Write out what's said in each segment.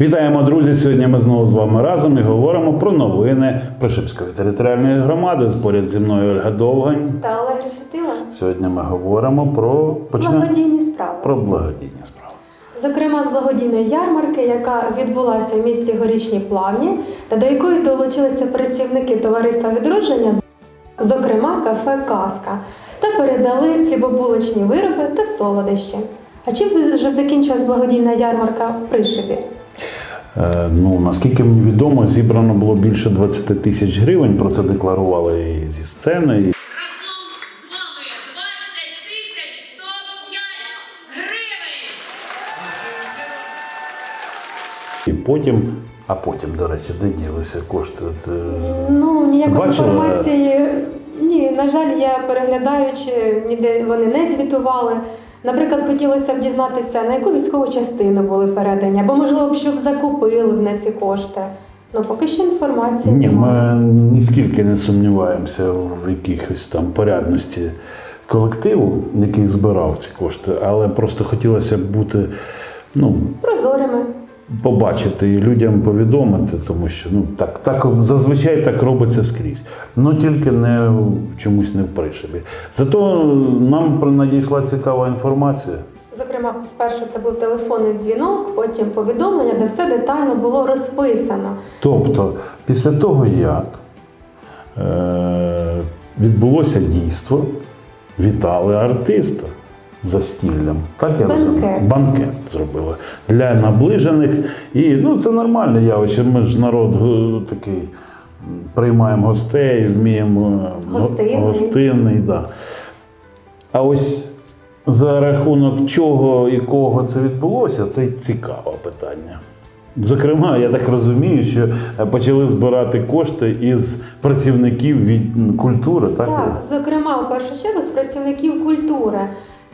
Вітаємо, друзі! Сьогодні ми знову з вами разом і говоримо про новини Прошипської територіальної громади. Поряд зі мною Ольга Довгань. Та Олег Решетила. Сьогодні ми говоримо про почнемо Благодійні справи. про благодійні справи. Зокрема, з благодійної ярмарки, яка відбулася в місті Горішні Плавні, та до якої долучилися працівники товариства відродження, зокрема кафе Казка, та передали хлібобулочні вироби та солодощі. А чим вже закінчилась благодійна ярмарка в Пришибі? Е, ну, наскільки мені відомо, зібрано було більше 20 тисяч гривень. Про це декларували і зі сцени. І... Разом з вами 20 тисяч 105 гривень. і потім, а потім, до речі, де ділися кошти? Е, Ну, ніякої Бачила? інформації. Ні, на жаль, я переглядаючи, ніде вони не звітували. Наприклад, хотілося б дізнатися, на яку військову частину були передані, або можливо, щоб закупили б на ці кошти. Ну, поки що інформації Ні, немає. ми ніскільки не сумніваємося в якихось там порядності колективу, який збирав ці кошти, але просто хотілося б бути, ну, Прозорими. Побачити і людям повідомити, тому що ну так, так зазвичай так робиться скрізь. Ну тільки не чомусь не в пришибі. Зато нам надійшла цікава інформація. Зокрема, спершу це був телефонний дзвінок, потім повідомлення, де все детально було розписано. Тобто, після того, як е, відбулося дійство, вітали артиста за стіллям. Так я Банкет. розумію? Банкет зробили для наближених. І ну, це нормальне явище. Ми ж народ е, такий. Приймаємо гостей, вміємо е, Гостинний. гостинний да. А ось за рахунок чого і кого це відбулося, це цікаве питання. Зокрема, я так розумію, що е, почали збирати кошти із працівників від культури, так? Так, зокрема, в першу чергу з працівників культури.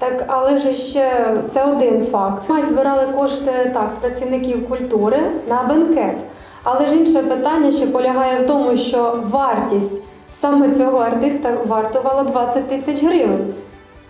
Так, але ж ще це один факт. Ми збирали кошти так з працівників культури на бенкет. Але ж інше питання ще полягає в тому, що вартість саме цього артиста вартувала 20 тисяч гривень.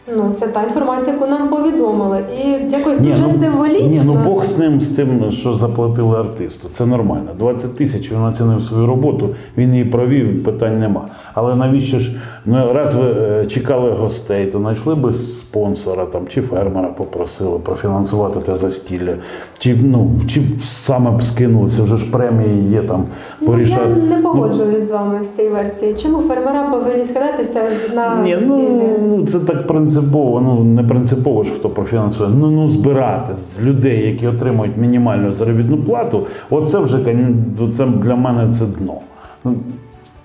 Ну, це та інформація, яку нам повідомили. І якось дуже символічно. Ні, ну Бог з ним, з тим, що заплатили артисту. Це нормально. 20 тисяч він оцінив свою роботу, він її провів, питань нема. Але навіщо ж, ну раз ви е, чекали гостей, то знайшли би спонсора там, чи фермера попросили профінансувати те застілля, чи, ну, чи саме б скинули, це вже ж премії є там. Ну, я не Ну, з вами з цією версією. Чому фермера повинні скидатися на Ні, стілі? ну це так принципово. Ну не принципово ж хто профінансує. Ну ну збирати з людей, які отримують мінімальну заробітну плату. Оце вже це для мене це дно. Ну,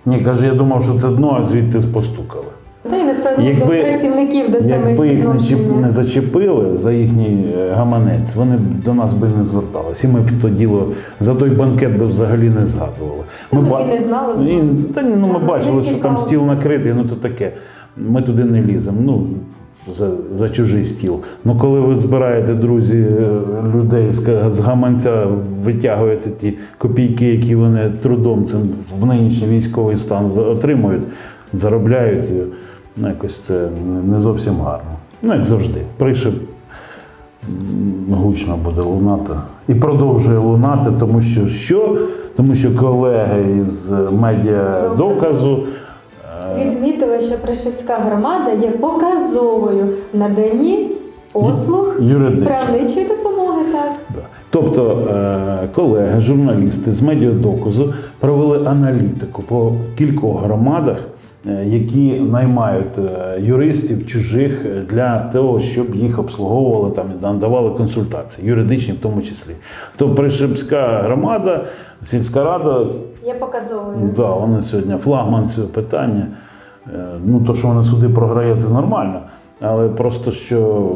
Ні, каже, я думав, що це дно, а звідти постукали. Та й насправді до Якби- працівників до самих Якби їх не, чіп, відношення. не зачепили за їхній е, гаманець, вони б до нас би не звертались. І ми б то діло за той банкет би взагалі не згадували. Та ми ба- б і не знали. І, та ні, ну ми бачили, що там стіл накритий, ну то таке. Ми туди не ліземо. Ну, за, за чужий стіл. Ну, коли ви збираєте, друзі, е, людей з, з гаманця, витягуєте ті копійки, які вони трудом цим в нинішній військовий стан отримують, заробляють, ну, якось це не- зовсім гарно. Ну, як завжди. Пришиб гучно буде лунати. І продовжує лунати, тому що що? Тому що колеги із медіа доказу. Відмітили, що Пришивська громада є показовою в наданні послуг Юридично. справничої допомоги. Так. Да. Тобто е, колеги, журналісти з медіадоказу провели аналітику по кількох громадах, е, які наймають е, юристів чужих для того, щоб їх обслуговували там і надавали консультації, юридичні в тому числі. То Пришибська громада, сільська рада, Є показовою. да, вони сьогодні флагман цього питання. Е, Ну, то, що вони суди програє, це нормально. Але просто що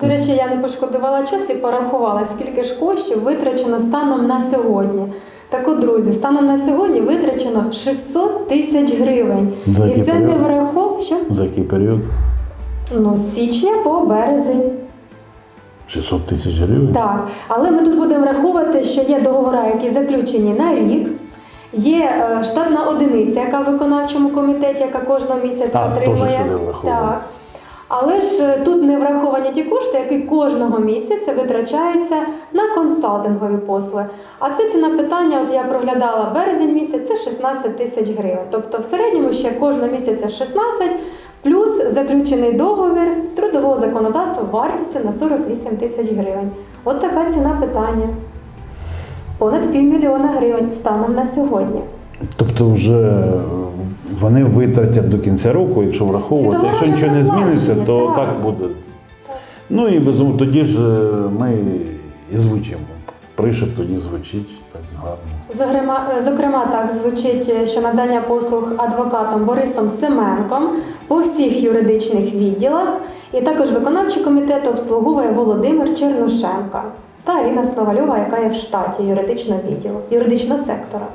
До речі, я не пошкодувала час і порахувала, скільки ж коштів витрачено станом на сьогодні. Так от, друзі, станом на сьогодні витрачено 600 тисяч гривень. За І це не період? врахов, що за який період ну, з січня по березень. 600 тисяч гривень. Так, але ми тут будемо враховувати, що є договори, які заключені на рік. Є е, штатна одиниця, яка в виконавчому комітеті, яка кожного місяця А, отримує. Так. Але ж е, тут не враховані ті кошти, які кожного місяця витрачаються на консалтингові послуги. А це ціна питання, от я проглядала березень місяць, це 16 тисяч гривень. Тобто в середньому ще кожного місяця 16, плюс заключений договір з трудового законодавства вартістю на 48 тисяч гривень. От така ціна питання. Понад півмільйона гривень станом на сьогодні. Тобто вже вони витратять до кінця року, якщо враховувати. Це Якщо нічого не зміниться, то так так. буде. Ну і безумовно, тоді ж е, ми і звучимо. Пришеп тоді звучить так гарно. Зокрема, зокрема, так звучить, е, що надання послуг адвокатом Борисом Семенком по всіх юридичних відділах, і також виконавчий комітет обслуговує Володимир Чернушенка та Аліна Сновальова, яка є в штаті юридичного відділу, юридичного сектора.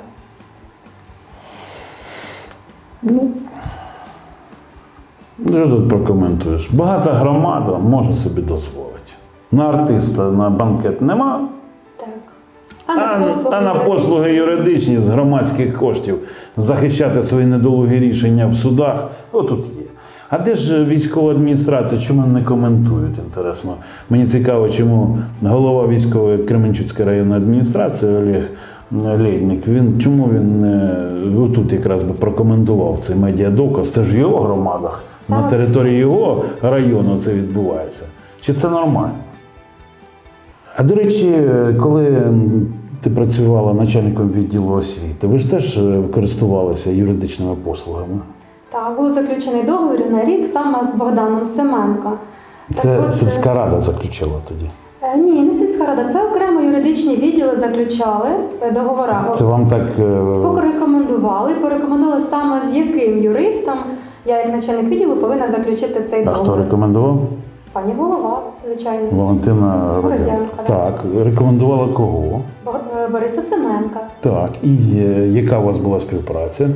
Ну, що тут прокоментуєш? Багата громада може собі дозволити. На артиста на банкет нема, Так. а, а на послуги юридичні з громадських коштів захищати свої недолугі рішення в судах, отут є. А де ж військова адміністрація? Чому не коментують? Інтересно. Мені цікаво, чому голова військової Кременчуцької районної адміністрації Олег Лєднік, він чому він не тут якраз би прокоментував цей медіадоказ? Це ж в його громадах, на території його району це відбувається. Чи це нормально? А до речі, коли ти працювала начальником відділу освіти, ви ж теж е, користувалися юридичними послугами? Так, був заключений договір на рік саме з Богданом Семенко. Це от, е, сільська рада заключила тоді. е, Ні, не сільська рада, це окремо юридичні відділи заключали е, договори. Це вам так. Порекомендували, порекомендували саме з яким юристом я, як начальник відділу, повинна заключити цей А хто рекомендував? Пані голова, звичайно. Валентина Городянка. Так, рекомендувала кого? Бо- Бориса Семенка. Так. І яка у вас була співпраця?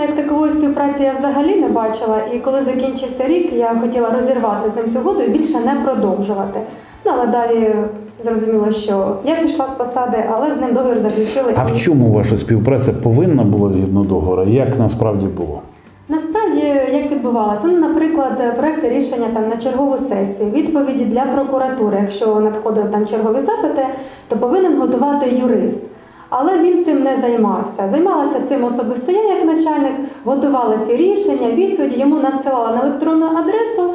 Чесно, як такової співпраці я взагалі не бачила. І коли закінчився рік, я хотіла розірвати з ним цю угоду і більше не продовжувати. Ну, але далі зрозуміло, що я пішла з посади, але з ним договір заключили. А в чому ваша співпраця повинна була згідно договору? Як насправді було? Насправді, як відбувалося? Ну, наприклад, проекти рішення там на чергову сесію, відповіді для прокуратури. Якщо надходили там чергові запити, то повинен готувати юрист. Але він цим не займався. Займалася цим особисто я, як начальник, готувала ці рішення, відповіді, йому надсилала на електронну адресу.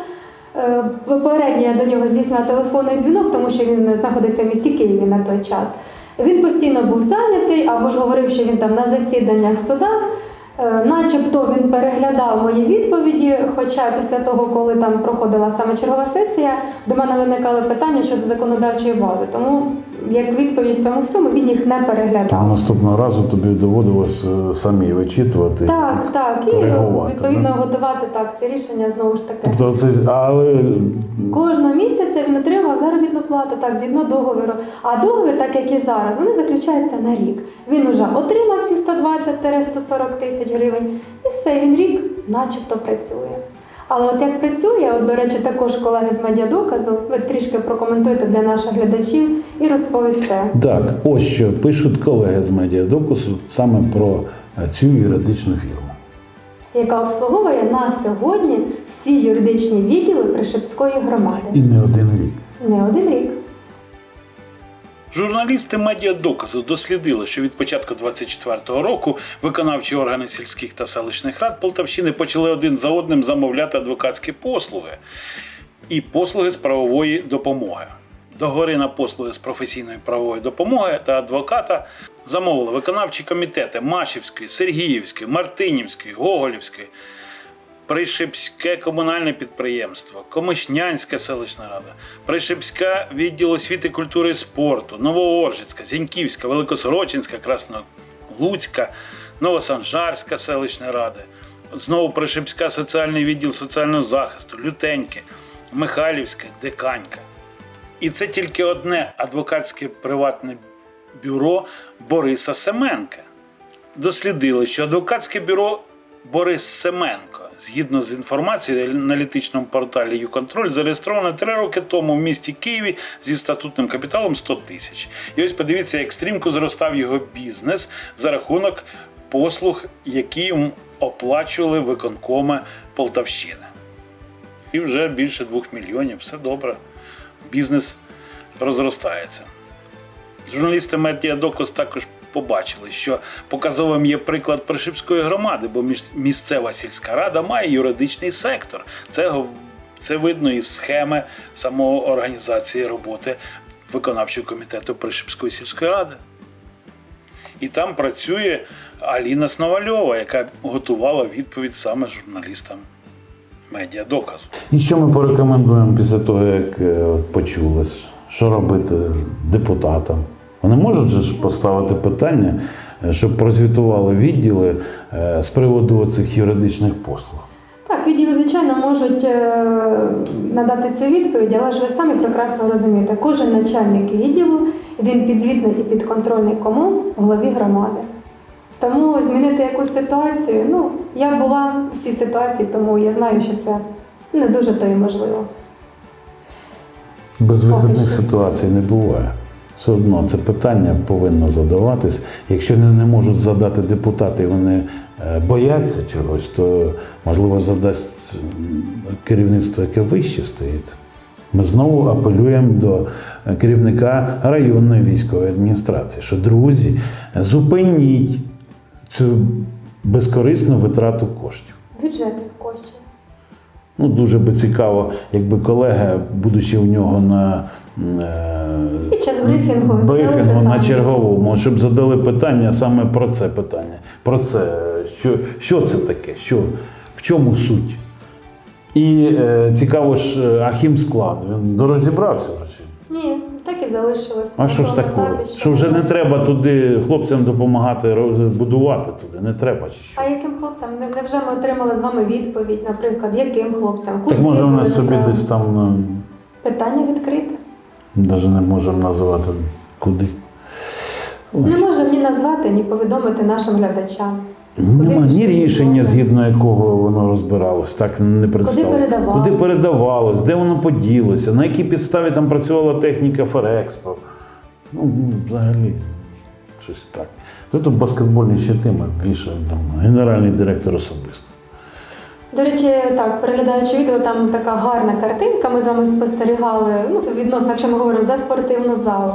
Е, Попередньо я до нього здійснила телефонний дзвінок, тому що він знаходився в місті Києві на той час. Він постійно був зайнятий або ж говорив, що він там на засіданнях в судах. Е, Начебто він переглядав мої відповіді, хоча після того, коли там проходила саме чергова сесія, до мене виникали питання щодо законодавчої бази. Тому як відповідь цьому всьому він їх не переглядав. наступного разу тобі доводилось е, самі вичитувати. Так, так, і відповідно да? готувати так ці рішення знову ж таки. Тобто це, але Кожного місяця він отримав заробітну плату, так, згідно договору. А договір, так як і зараз, вони заключаються на рік. Він уже отримав ці 120-140 тисяч гривень, і все, він рік начебто працює. Але от як працює, от, до речі, також колеги з медіадоказу, ви трішки прокоментуєте для наших глядачів і розповісте. так, ось що пишуть колеги з медіадоказу саме про е, цю юридичну фірму. яка обслуговує на сьогодні всі юридичні відділи Пришепської громади. І не один рік. Не один рік. Журналісти медіадоказу дослідили, що від початку 24-го року виконавчі органи сільських та селищних рад Полтавщини почали один за одним замовляти адвокатські послуги і послуги з правової допомоги. Договори на послуги з професійної правової допомоги та адвоката замовили виконавчі комітети Машівської, Сергіївської, Мартинівської, Гоголівської, Пришипське комунальне підприємство, Комишнянська селищна рада, Пришипська відділ освіти, культури і спорту, Новооржицька, Зіньківська, Великосорочинська, Краснолуцька, Новосанжарська селищна ради, знову Пришипська соціальний відділ соціального захисту, Лютеньке, Михайлівська, Деканька. І це тільки одне адвокатське приватне бюро Бориса Семенка дослідили, що адвокатське бюро Борис Семенко, згідно з інформацією на аналітичному порталі «Юконтроль», зареєстровано три роки тому в місті Києві зі статутним капіталом 100 тисяч. І ось подивіться, як стрімко зростав його бізнес за рахунок послуг, які йому оплачували виконкоми Полтавщини. І вже більше двох мільйонів. Все добре. Бізнес розростається. Журналісти медіадоказ також побачили, що показовим є приклад Пришипської громади, бо місцева сільська рада має юридичний сектор. Це, це видно із схеми самоорганізації роботи виконавчого комітету Пришипської сільської ради. І там працює Аліна Сновальова, яка готувала відповідь саме журналістам медіадоказу. І що ми порекомендуємо після того, як е, почули, що робити депутатам? Вони можуть же поставити питання, е, щоб прозвітували відділи е, з приводу цих юридичних послуг. Так, відділи, звичайно, можуть е, надати цю відповідь, але ж ви самі прекрасно розумієте, кожен начальник відділу він підзвітний і підконтрольний кому голові громади. Тому змінити якусь ситуацію, ну, я була в цій ситуації, тому я знаю, що це не дуже то і можливо. Безвиходних Поки ситуацій не буває. Все одно це питання повинно задаватись. Якщо не, не можуть задати депутати, і вони е, бояться чогось, то можливо задасть керівництво, яке вище стоїть. Ми знову апелюємо до керівника районної військової адміністрації, що друзі, зупиніть цю безкорисну витрату коштів. Бюджетних коштів. Ну, дуже би цікаво, якби колеги, будучи у нього на Під час брифінгу брифінгу на черговому, щоб задали питання саме про це питання. Про це, що, що це таке, що, в чому суть. І е, цікаво ж, е, а хімсклад, він розібрався вже. Ні, так і залишилось. А що ж таке? етапі, Що вже не треба туди хлопцям допомагати будувати туди, не треба чи що? А яким хлопцям? Не- Невже ми отримали з вами відповідь, наприклад, яким хлопцям? Так може вони собі десь там ну, Питання відкрите. Навіть не можемо назвати куди. Не можемо ні назвати, ні повідомити нашим глядачам. Нема ні рішення, згідно якого воно розбиралось, так не представило. передавалось? Куди передавалось, де воно поділося, на якій підставі там працювала техніка Ферекспо. Ну, взагалі, щось так. Зато баскетбольні щити ми вішаємо там генеральний директор особисто. До речі, так, переглядаючи відео, там така гарна картинка. Ми з вами спостерігали, ну, відносно, якщо ми говоримо за спортивну залу.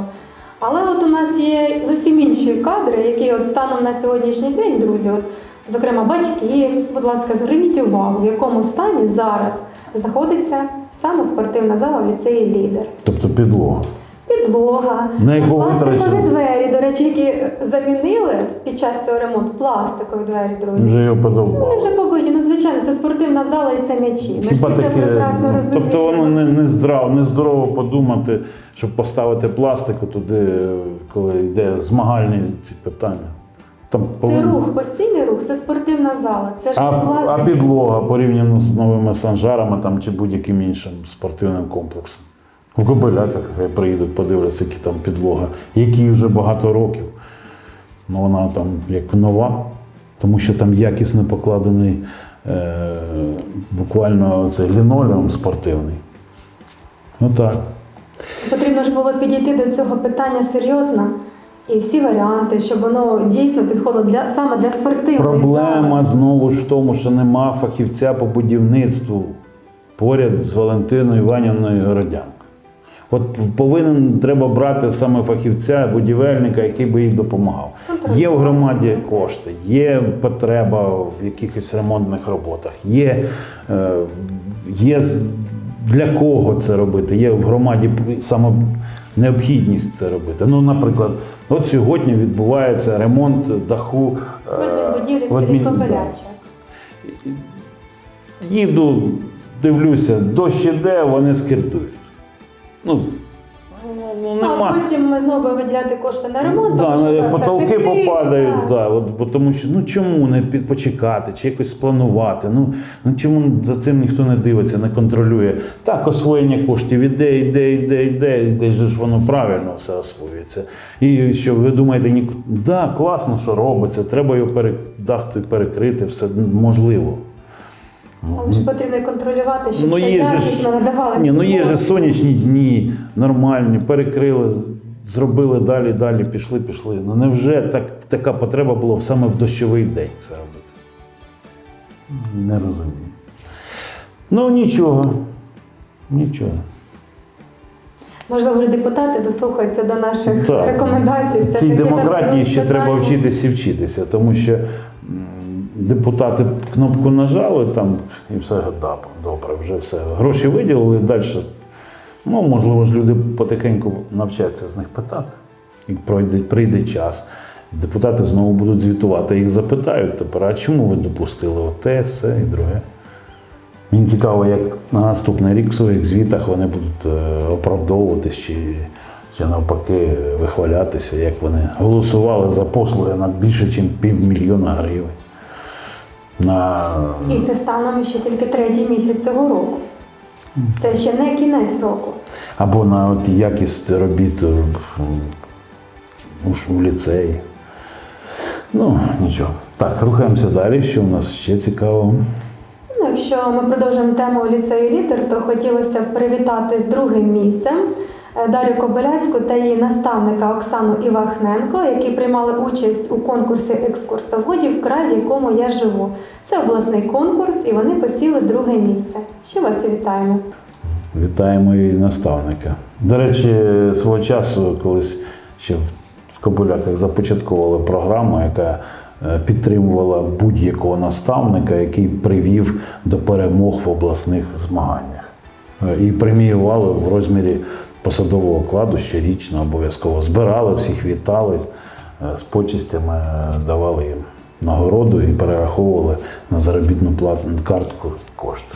Але от у нас є зовсім інші кадри, які от станом на сьогоднішній день, друзі, от, зокрема, батьки, будь ласка, зверніть увагу, в якому стані зараз знаходиться саме спортивна зала в ліцеї лідер. Тобто підлога. Підлога, На пластикові двері, до речі, які замінили під час цього ремонту. Пластикові двері, друзі. Вже його Вони вже побиті. Ну, звичайно, це спортивна зала і це м'ячі. Ми ж Хіба всі це таке, прекрасно розуміємо. тобто воно не, не здраво, не здорово подумати, щоб поставити пластику туди, коли йде змагальні ці питання. Там Це повинно- рух, постійний рух, це спортивна зала. Це ж А, не а власне. підлога порівняно з новими санжарами там, чи будь-яким іншим спортивним комплексом. У Кобиляках хай приїдуть, подивляться, які там підлога, які вже багато років. Ну, вона там як нова, тому що там якісно покладений е, буквально цей лінолеум спортивний. Ну так. Потрібно ж було підійти до цього питання серйозно. І всі варіанти, щоб воно дійсно підходило для саме для спортивної Проблема зали. знову ж в тому, що нема фахівця по будівництву поряд з Валентиною Іванівною Городянко. От повинен треба брати саме фахівця, будівельника, який би їй допомагав. Є в громаді кошти, є потреба в якихось ремонтних роботах, є, е, є для кого це робити, є в громаді саме необхідність це робити. Ну, наприклад, от сьогодні відбувається ремонт даху е, В адмінбудівлі. Копеляча. Їду, дивлюся, дощ іде, вони скиртують. Ну, ну, ну А нема. потім ми знову будемо виділяти кошти на ремонт. Да, тому що ну, нас потолки попадають, да, от, бо тому що ну чому не під- почекати, чи якось спланувати? Ну, ну чому за цим ніхто не дивиться, не контролює? Так, освоєння коштів іде, іде, іде, іде, іде же ж воно правильно все освоюється. І що ви думаєте, ні, да, класно, що робиться, треба його пере, дах перекрити, все можливо. Але ж потрібно контролювати, щоб Ну, це ж- якісно надавалося. Ні, ну є же сонячні дні, нормальні, перекрили, зробили далі, далі, пішли, пішли. Ну невже так, така потреба була саме в дощовий день це робити? Не розумію. Ну нічого. Нічого. Можливо, депутати дослухаються до наших Так. рекомендацій. Цій демократії ще треба вчитися і вчитися, тому що депутати кнопку нажали там і все да, добре, вже все. Гроші виділили далі. Ну, можливо ж люди потихеньку навчаться з них питати. І пройде, прийде час. Депутати знову будуть звітувати, їх запитають тепер, а чому ви допустили оте, все і друге. Мені цікаво, як на наступний рік в своїх звітах вони будуть е, оправдовуватись чи, чи навпаки вихвалятися, як вони голосували за послуги на більше, ніж півмільйона гривень. На... І це станом ще тільки третій місяць цього року. Це ще не кінець року. Або на от якість робіт в, у ліцеї. Ну, нічого. Так, рухаємося далі. Що у нас ще цікаво? Ну, Якщо ми продовжуємо тему ліцею лідер, то хотілося б привітати з другим місцем Дар'ю Кобиляцьку та її наставника Оксану Івахненко, які приймали участь у конкурсі екскурсоводів край, в якому я живу. Це обласний конкурс, і вони посіли друге місце. Ще вас і вітаємо. Вітаємо і наставника. До речі, свого часу колись ще в Кобиляках започатковували програму, яка е, підтримувала будь-якого наставника, який привів до перемог в обласних змаганнях. Е, І преміювали в розмірі посадового окладу щорічно обов'язково. Збирали всіх, вітали е, з почестями, е, давали їм нагороду і перераховували на заробітну платну картку кошти.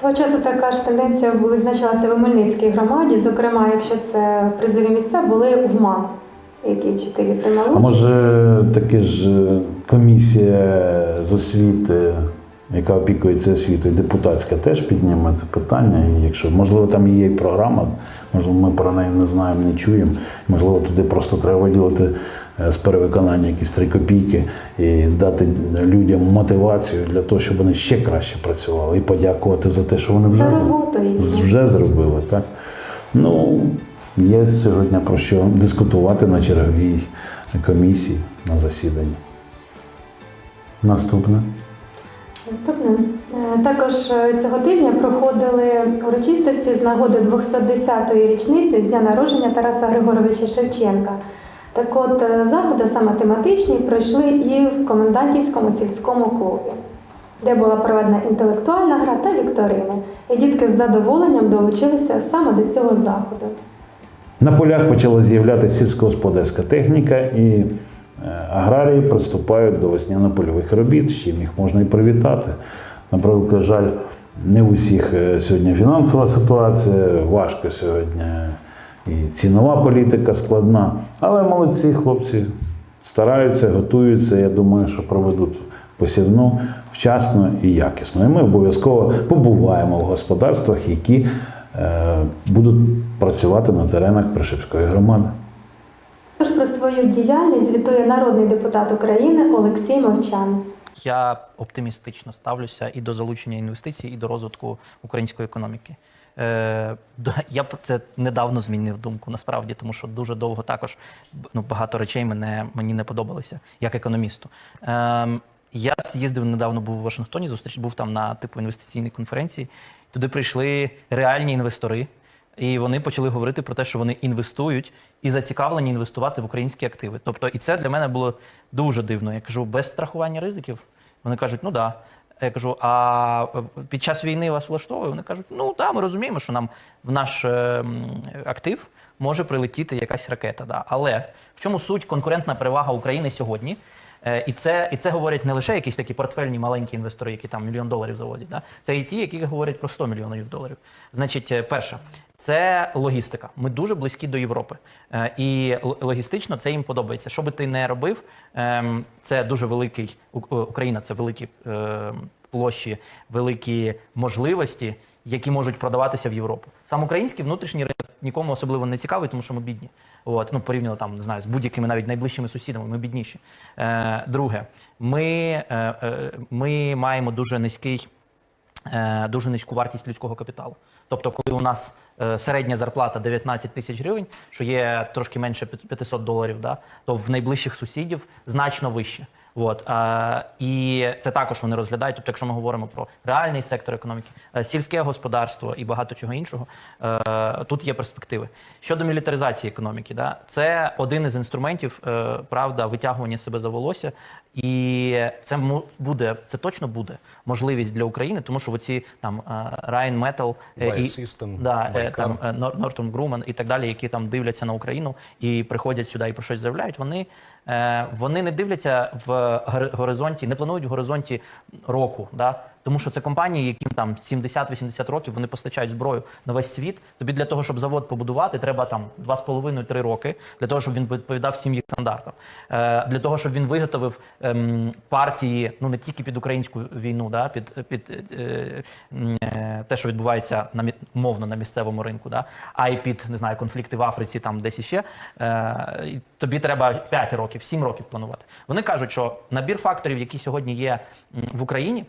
Свого часу така ж тенденція визначалася в Хмельницькій громаді. Зокрема, якщо це призові місця, були в МАН, які вчителі приймали. А може таки ж е, комісія з освіти, яка опікується освітою, депутатська, теж підніме це питання. І якщо можливо там є і програма, можливо, ми про неї не знаємо, не чуємо. Можливо, туди просто треба виділити е, з перевиконання якісь три копійки і дати людям мотивацію для того, щоб вони ще краще працювали, і подякувати за те, що вони вже. Вже зробили, так? Ну, є сьогодні про що дискутувати на черговій комісії на засіданні. Наступне. Наступне. Е, Також е, цього тижня проходили урочистості з нагоди 210-ї річниці з дня народження Тараса Григоровича Шевченка. Так от е, заходи саме тематичні пройшли і в комендантівському сільському клубі, де була проведена інтелектуальна гра та вікторини. І дітки з задоволенням долучилися саме до цього заходу. На полях почала з'являтися сільськогосподарська техніка, і аграрії приступають до весняно-польових робіт, з чим їх можна і привітати. На превеликий жаль, не усіх е, сьогодні фінансова ситуація, важко сьогодні і цінова політика складна. Але молодці хлопці стараються, готуються. Я думаю, що проведуть посівну вчасно і якісно. І ми обов'язково побуваємо в господарствах, які е, будуть працювати на теренах Пришипської громади. Свою діяльність звітує народний депутат України Олексій Мовчан. Я оптимістично ставлюся і до залучення інвестицій, і до розвитку української економіки. Е, я про це недавно змінив думку, насправді, тому що дуже довго також ну, багато речей мене, мені не подобалися як економісту. Е, я з'їздив недавно, був у Вашингтоні, зустріч був там на типу інвестиційній конференції. Туди прийшли реальні інвестори, і вони почали говорити про те, що вони інвестують і зацікавлені інвестувати в українські активи. Тобто, і це для мене було дуже дивно. Я кажу, без страхування ризиків. Вони кажуть, ну да. Я кажу, а е, під час війни вас влаштовує? Вони кажуть, ну да, ми розуміємо, що нам в наш е, актив може прилетіти якась ракета. Да. Але в чому суть конкурентна перевага України сьогодні? Е, І це, і це говорять не лише якісь такі портфельні маленькі інвестори, які там мільйон доларів заводять. Да? Це і ті, які говорять про 100 мільйонів доларів. Значить, перше, це логістика. Ми дуже близькі до Європи. Е, І логістично це їм подобається. Що би ти не робив, ем, це дуже великий е, Україна, це великі ем, площі, великі можливості, які можуть продаватися в Європу. Сам український внутрішній ринок нікому особливо не цікавий, тому що ми бідні. От, ну, порівняно там, не знаю, з будь-якими навіть найближчими сусідами, ми бідніші. Е, друге, ми, ми маємо дуже низький дуже низьку вартість людського капіталу. Тобто, коли у нас е, середня зарплата 19 тисяч гривень, що є трошки менше 500 доларів, да, то в найближчих сусідів значно вище. От, а, і це також вони розглядають. Тобто, якщо ми говоримо про реальний сектор економіки, е, сільське господарство і багато чого іншого, е, тут є перспективи. Щодо мілітаризації економіки, да, це один із інструментів, е, правда, витягування себе за волосся. І це буде, це точно буде можливість для України, тому що оці там Райн е, System, да, е, там Нортон Груман і так далі, які там дивляться на Україну і приходять сюди і про щось заявляють. Вони, е, вони не дивляться в гори- горизонті, не планують в горизонті року. Да? Тому що це компанії, яким там 70-80 років вони постачають зброю на весь світ. Тобі для того, щоб завод побудувати, треба там 2,5-3 роки для того, щоб він відповідав всім їх стандартам. Е, для того, щоб він виготовив ем, партії, ну не тільки під українську війну, да, під, під е, е, те, що відбувається на мовно на місцевому ринку, да, а й під не знаю, конфлікти в Африці, там десь іще. Е, тобі треба 5 років, 7 років планувати. Вони кажуть, що набір факторів, які сьогодні є в Україні.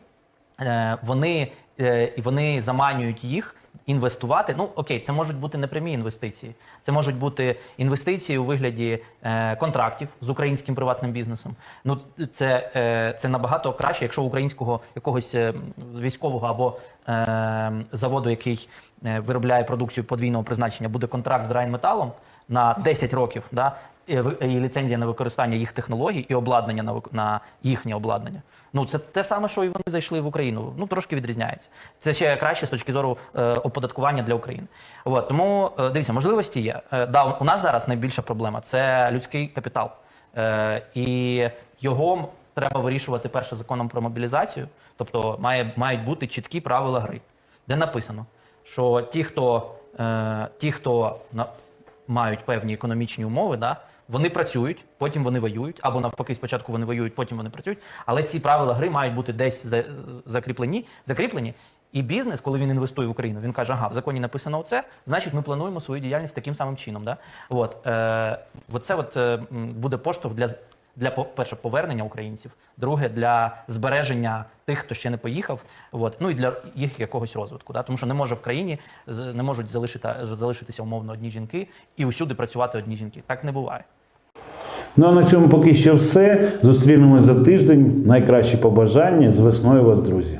Е, вони, е, вони заманюють їх інвестувати. Ну окей, це можуть бути непрямі інвестиції. Це можуть бути інвестиції у вигляді е, контрактів з українським приватним бізнесом. Ну це, це набагато краще, якщо українського якогось військового або заводу, який виробляє продукцію подвійного призначення, буде контракт з Райнметалом на 10 років. Да, і ліцензія на використання їх технологій і обладнання на, на їхнє обладнання. Ну це те саме, що і вони зайшли в Україну. Ну трошки відрізняється. Це ще краще з точки зору е, оподаткування для України. От тому е, дивіться, можливості є. Е, да, у нас зараз найбільша проблема це людський капітал, е, і його треба вирішувати перше законом про мобілізацію. Тобто має мають бути чіткі правила гри, де написано, що ті, хто е, ті, хто на мають певні економічні умови, да, вони працюють, потім вони воюють, або навпаки, спочатку вони воюють, потім вони працюють. Але ці правила гри мають бути десь за- закріплені, закріплені. І бізнес, коли він інвестує в Україну, він каже, ага, в законі написано оце, значить ми плануємо свою діяльність таким самим чином. Да? От, е, оце от, е, буде поштовх для, для перше, повернення українців, друге, для збереження тих, хто ще не поїхав, от, ну і для їх якогось розвитку. Да? Тому що не може в країні не можуть залишити, залишитися умовно одні жінки і усюди працювати одні жінки. Так не буває. Ну а на цьому поки що все. Зустрінемось за тиждень. Найкращі побажання з весною вас, друзі.